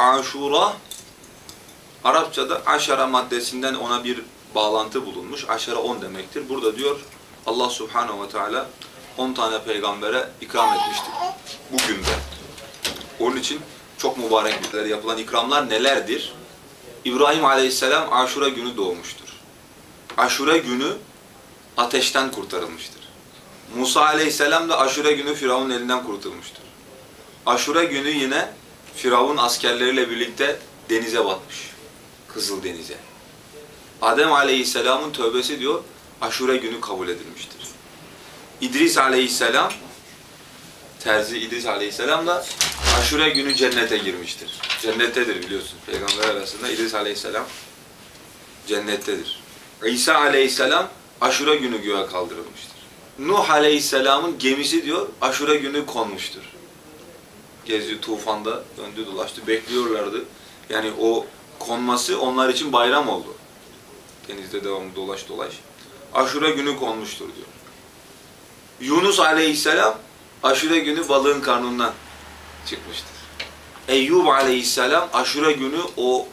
Aşura Arapçada aşara maddesinden ona bir bağlantı bulunmuş. Aşara 10 demektir. Burada diyor Allah Subhanahu ve Teala 10 tane peygambere ikram etmiştir. Bugün de. Onun için çok mübarek günler yapılan ikramlar nelerdir? İbrahim Aleyhisselam Aşura günü doğmuştur. Aşura günü ateşten kurtarılmıştır. Musa Aleyhisselam da Aşura günü Firavun'un elinden kurtulmuştur. Aşura günü yine Firavun askerleriyle birlikte denize batmış. Kızıl Denize. Adem Aleyhisselam'ın tövbesi diyor Aşure günü kabul edilmiştir. İdris Aleyhisselam Terzi İdris Aleyhisselam da Aşure günü cennete girmiştir. Cennettedir biliyorsun. Peygamber arasında İdris Aleyhisselam cennettedir. İsa Aleyhisselam Aşure günü göğe kaldırılmıştır. Nuh Aleyhisselam'ın gemisi diyor Aşure günü konmuştur. Geziyor tufanda döndü dolaştı bekliyorlardı. Yani o konması onlar için bayram oldu. Denizde devamlı dolaş dolaş. Aşure günü konmuştur diyor. Yunus aleyhisselam aşure günü balığın karnından çıkmıştır. Eyyub aleyhisselam aşure günü o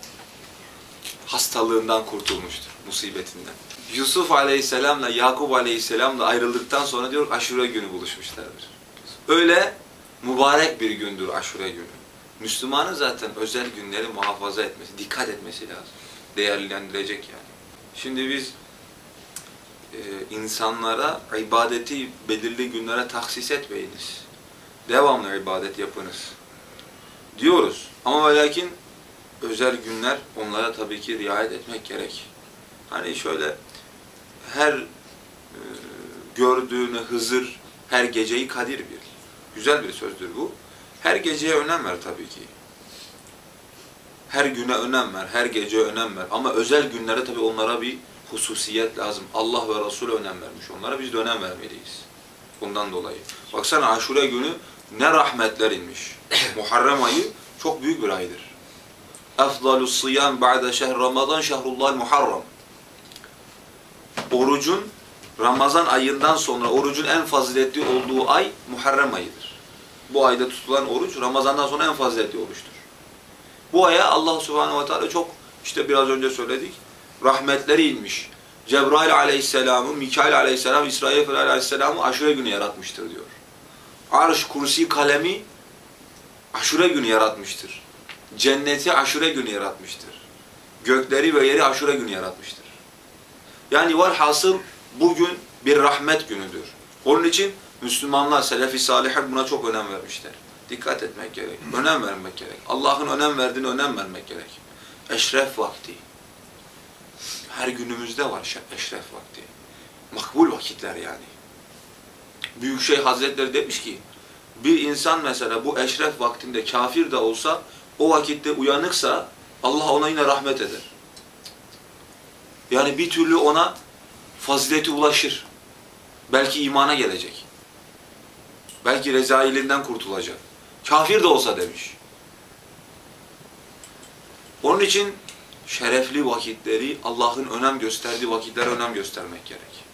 hastalığından kurtulmuştur, musibetinden. Yusuf aleyhisselamla Yakup aleyhisselamla ayrıldıktan sonra diyor aşure günü buluşmuşlardır. Öyle mübarek bir gündür aşure günü. Müslümanın zaten özel günleri muhafaza etmesi, dikkat etmesi lazım. Değerlendirecek yani. Şimdi biz e, insanlara ibadeti belirli günlere tahsis etmeyiniz. Devamlı ibadet yapınız. Diyoruz. Ama ve lakin özel günler onlara tabii ki riayet etmek gerek. Hani şöyle her e, gördüğünü Hızır her geceyi Kadir bil. Güzel bir sözdür bu. Her geceye önem ver tabii ki. Her güne önem ver, her gece önem ver. Ama özel günlere tabii onlara bir hususiyet lazım. Allah ve Resul önem vermiş onlara. Biz de önem vermeliyiz. Bundan dolayı. Baksana Aşure günü ne rahmetler inmiş. Muharrem ayı çok büyük bir aydır. Efdalus sıyam ba'de şehr Ramazan şehrullah muharram. Orucun Ramazan ayından sonra orucun en faziletli olduğu ay Muharrem ayıdır. Bu ayda tutulan oruç Ramazan'dan sonra en faziletli oruçtur. Bu aya Allah Subhanahu ve Teala çok işte biraz önce söyledik rahmetleri inmiş. Cebrail aleyhisselamı, Mikail aleyhisselam, İsrail aleyhisselamı aşure günü yaratmıştır diyor. Arş, kursi, kalemi aşure günü yaratmıştır. Cenneti aşure günü yaratmıştır. Gökleri ve yeri aşure günü yaratmıştır. Yani var hasıl bugün bir rahmet günüdür. Onun için Müslümanlar, Selefi Salihler buna çok önem vermişler. Dikkat etmek gerek, önem vermek gerek. Allah'ın önem verdiğine önem vermek gerek. Eşref vakti. Her günümüzde var eşref vakti. Makbul vakitler yani. Büyükşehir Hazretleri demiş ki, bir insan mesela bu eşref vaktinde kafir de olsa, o vakitte uyanıksa Allah ona yine rahmet eder. Yani bir türlü ona fazileti ulaşır. Belki imana gelecek. Belki rezailinden kurtulacak. Kafir de olsa demiş. Onun için şerefli vakitleri, Allah'ın önem gösterdiği vakitlere önem göstermek gerek.